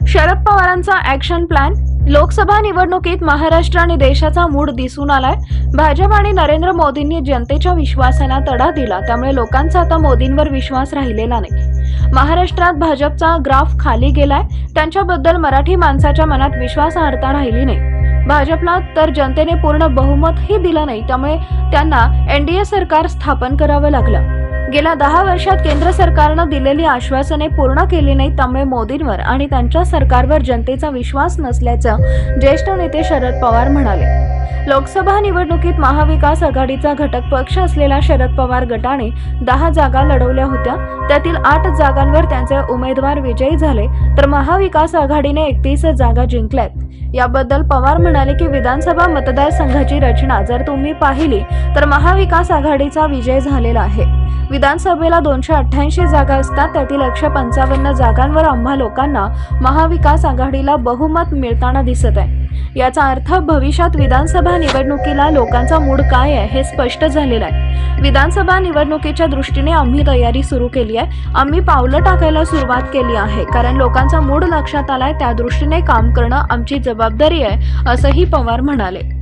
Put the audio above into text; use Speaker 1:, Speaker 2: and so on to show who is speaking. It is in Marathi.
Speaker 1: शरद पवारांचा ऍक्शन प्लॅन लोकसभा निवडणुकीत महाराष्ट्र आणि देशाचा मूड दिसून आलाय. भाजप आणि नरेंद्र मोदींनी जनतेच्या विश्वासाला तडा दिला त्यामुळे लोकांचा आता मोदींवर विश्वास राहिलेला नाही. महाराष्ट्रात भाजपचा ग्राफ खाली गेलाय. त्यांच्याबद्दल मराठी माणसाच्या मनात विश्वासार्हता राहिली नाही. भाजपला तर जनतेने पूर्ण बहुमतही दिलं नाही त्यामुळे त्यांना एनडीए सरकार स्थापन करावं लागलं. गेल्या दहा वर्षात केंद्र सरकारनं दिलेली आश्वासने पूर्ण केली नाही त्यामुळे मोदींवर आणि त्यांच्या सरकारवर जनतेचा विश्वास नसल्याचं ज्येष्ठ नेते शरद पवार म्हणाले. लोकसभा निवडणुकीत महाविकास आघाडीचा घटक पक्ष असलेल्या शरद पवार गटाने दहा जागा लढवल्या होत्या. त्यातील आठ जागांवर त्यांचे उमेदवार विजयी झाले तर महाविकास आघाडीने एकतीस जागा जिंकल्यात. याबद्दल पवार म्हणाले की विधानसभा मतदारसंघाची रचना जर तुम्ही पाहिली तर महाविकास आघाडीचा विजय झालेला आहे. विधानसभेला दोनशे अठ्ठ्याऐंशी जागा असतात त्यातील एकशे पंचावन्न जागांवर आम्हा लोकांना महाविकास आघाडीला बहुमत मिळताना दिसत आहे. याचा अर्थ भविष्यात विधानसभा निवडणुकीला लोकांचा मूड काय आहे हे स्पष्ट झालेलं आहे. विधानसभा निवडणुकीच्या दृष्टीने आम्ही तयारी सुरू केली आहे. आम्ही पावलं टाकायला सुरुवात केली आहे. कारण लोकांचा मूड लक्षात आलाय त्या दृष्टीने काम करणं आमची जबाबदारी आहे असंही पवार म्हणाले.